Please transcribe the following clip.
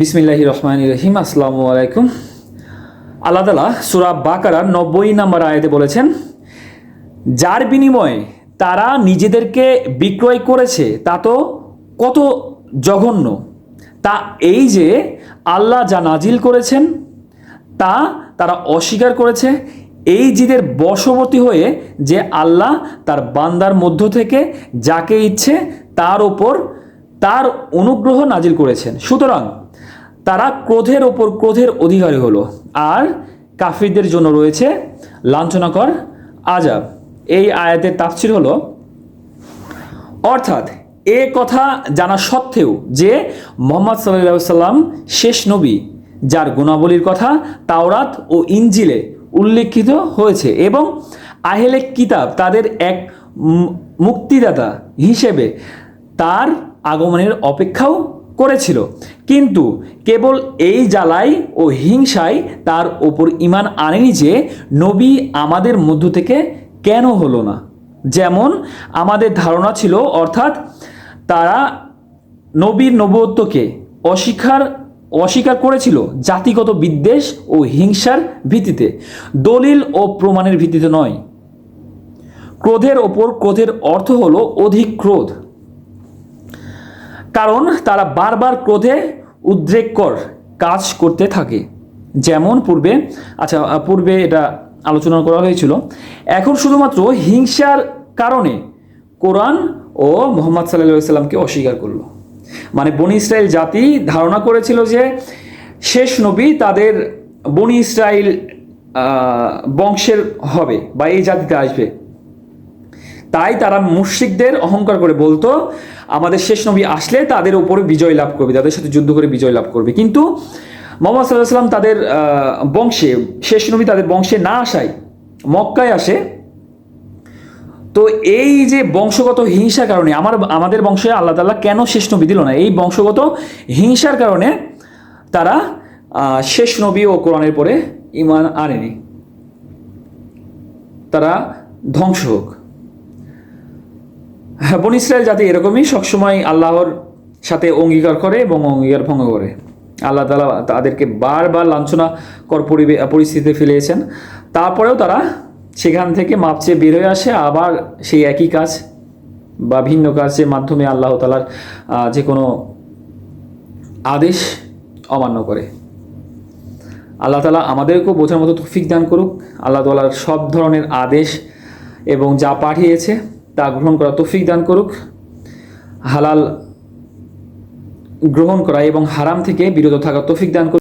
বিসমিল্লাহি রহমান রহিম, আসসালামু আলাইকুম। আল্লাহ সুরা বাকারার নব্বই নাম্বার আয়াতে বলেছেন, যার বিনিময়ে তারা নিজেদেরকে বিক্রয় করেছে, তা তো কত জঘন্য। তা এই যে আল্লাহ যা নাজিল করেছেন, তা তারা অস্বীকার করেছে। এই জিদের বশবর্তী হয়ে যে আল্লাহ তার বান্দার মধ্য থেকে যাকে ইচ্ছে তার ওপর তার অনুগ্রহ নাজিল করেছেন। সুতরাং তারা ক্রোধের ওপর ক্রোধের অধিকারী হলো। আর কাফিরদের জন্য রয়েছে লাঞ্ছনাকর আজাব এই আয়াতের তাফসির হলো, অর্থাৎ এ কথা জানা সত্ত্বেও যে মোহাম্মদ সাল্লাহ সাল্লাম শেষ নবী, যার গুণাবলীর কথা তাওরাত ও ইঞ্জিলে উল্লেখিত হয়েছে এবং আহেলে কিতাব তাদের এক মুক্তিদাতা হিসেবে তার আগমনের অপেক্ষাও করেছিল। কিন্তু কেবল এই জ্বালাই ও হিংসায় তার ওপর ইমান আনেনি যে নবী আমাদের মধ্য থেকে কেন হলো না। যেমন আমাদের ধারণা ছিল, অর্থাৎ তারা নবীর নবত্বকে অস্বীকার অস্বীকার করেছিল জাতিগত বিদ্বেষ ও হিংসার ভিত্তিতে। দলিল ও প্রমাণের ভিত্তিতে নয়। ক্রোধের ওপর ক্রোধের অর্থ হলো অধিক ক্রোধ। কারণ তারা বারবার ক্রোধে উদ্রেককর কাজ করতে থাকে। যেমন পূর্বে আচ্ছা পূর্বে এটা আলোচনা করা হয়েছিল। এখন শুধুমাত্র হিংসার কারণে কোরআন ও মোহাম্মদ সাল্লাহ সাল্লামকে অস্বীকার করল। মানে বনি ইসরায়েল জাতি ধারণা করেছিল যে শেষ নবী তাদের বনি ইসরায়েল বংশের হবে বা এই জাতিতে আসবে। তাই তারা মুশরিকদের অহংকার করে বলতো, আমাদের শেষ নবী আসলে তাদের উপরে বিজয় লাভ করবে, তাদের সাথে যুদ্ধ করে বিজয় লাভ করবে। কিন্তু মোহাম্মদ সাল্লাহ সাল্লাম তাদের বংশে, শেষ নবী তাদের বংশে না আসায় মক্কায় আসে। তো এই যে বংশগত হিংসার কারণে আমার, আমাদের বংশে আল্লাহ তাল্লাহ কেন শেষ নবী দিল না? এই বংশগত হিংসার কারণে তারা শেষ নবী ও কোরআনের পরে ইমান আনেনি। তারা ধ্বংস হোক। বন ইসরায়েল জাতি এরকমই সবসময় আল্লাহর সাথে অঙ্গীকার করে এবং অঙ্গীকার ভঙ্গ করে। আল্লাহ তালা তাদেরকে বারবার লাঞ্ছনা কর পরিস্থিতিতে ফেলেছেন। তারপরেও তারা সেখান থেকে মাপ চেয়ে বের হয়ে আসে। আবার সেই একই কাজ বা ভিন্ন কাজের মাধ্যমে আল্লাহ তালার যে কোনো আদেশ অমান্য করে। আল্লাহ তালা আমাদেরকেও বোঝার মতো তৌফিক দান করুক। আল্লাহ তালার সব ধরনের আদেশ এবং যা পাঠিয়েছে তা গ্রহণ করা তৌফিক দান করুক। হালাল গ্রহণ করা এবং হারাম থেকে বিরত থাকা তৌফিক দান করুক।